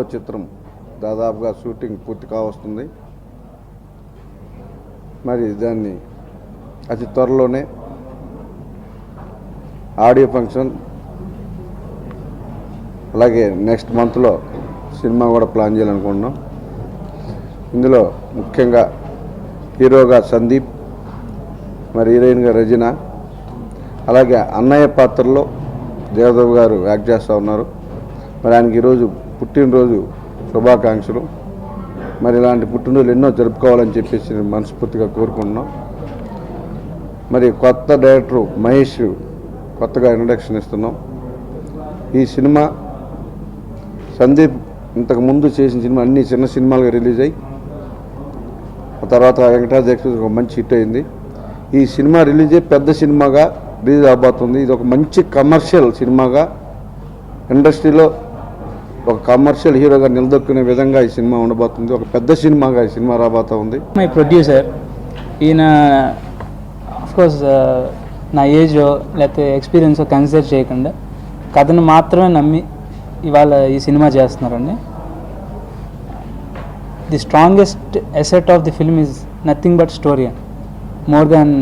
చిత్రం దాదాపుగా షూటింగ్ పూర్తి కావస్తుంది. మరి దాన్ని అతి త్వరలోనే ఆడియో ఫంక్షన్ అలాగే నెక్స్ట్ మంత్లో సినిమా కూడా ప్లాన్ చేయాలనుకుంటున్నాం. ఇందులో ముఖ్యంగా హీరోగా సందీప్ మరి హీరోయిన్గా రజన అలాగే అన్నయ్య పాత్రలో దేవదేవ్ గారు యాక్ట్ చేస్తూ ఉన్నారు. మరి ఆయనకి ఈరోజు పుట్టినరోజు శుభాకాంక్షలు. మరి ఇలాంటి పుట్టినరోజులు ఎన్నో జరుపుకోవాలని చెప్పేసి నేను మనస్ఫూర్తిగా కోరుకుంటున్నాం. మరి కొత్త డైరెక్టర్ మహేష్ కొత్తగా ఇంట్రడక్షన్ ఇస్తున్నాం. ఈ సినిమా సందీప్ ఇంతకు ముందు చేసిన సినిమా అన్ని చిన్న సినిమాలుగా రిలీజ్ అయ్యి ఆ తర్వాత వెంకటరాజ్ ఎక్స్ప్రెస్ ఒక మంచి హిట్ అయింది. ఈ సినిమా రిలీజ్ అయ్యి పెద్ద సినిమాగా రిలీజ్ అవబోతుంది ఇది ఒక మంచి కమర్షియల్ సినిమాగా ఇండస్ట్రీలో ఒక కమర్షియల్ హీరోగా నిలదొక్కునే విధంగా ఈ సినిమా ఉండబోతుంది. ఒక పెద్ద సినిమాగా ఈ సినిమా రాబోతా ఉంది. మై ప్రొడ్యూసర్ ఈయన కోర్స్ uh, నా ఏజ్ లేకపోతే ఎక్స్పీరియన్స్ కన్సిడర్ చేయకుండా కథను మాత్రమే నమ్మి ఇవాళ ఈ సినిమా చేస్తున్నారండి. The strongest asset of the film is nothing but story more than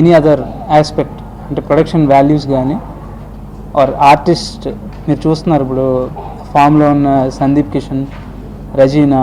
any other aspect అంటే ప్రొడక్షన్ వాల్యూస్ కానీ ఆర్ ఆర్టిస్ట్ మీరు చూస్తున్నారు ఇప్పుడు ఫామ్లో ఉన్న సందీప్ కిషన్ రజీనా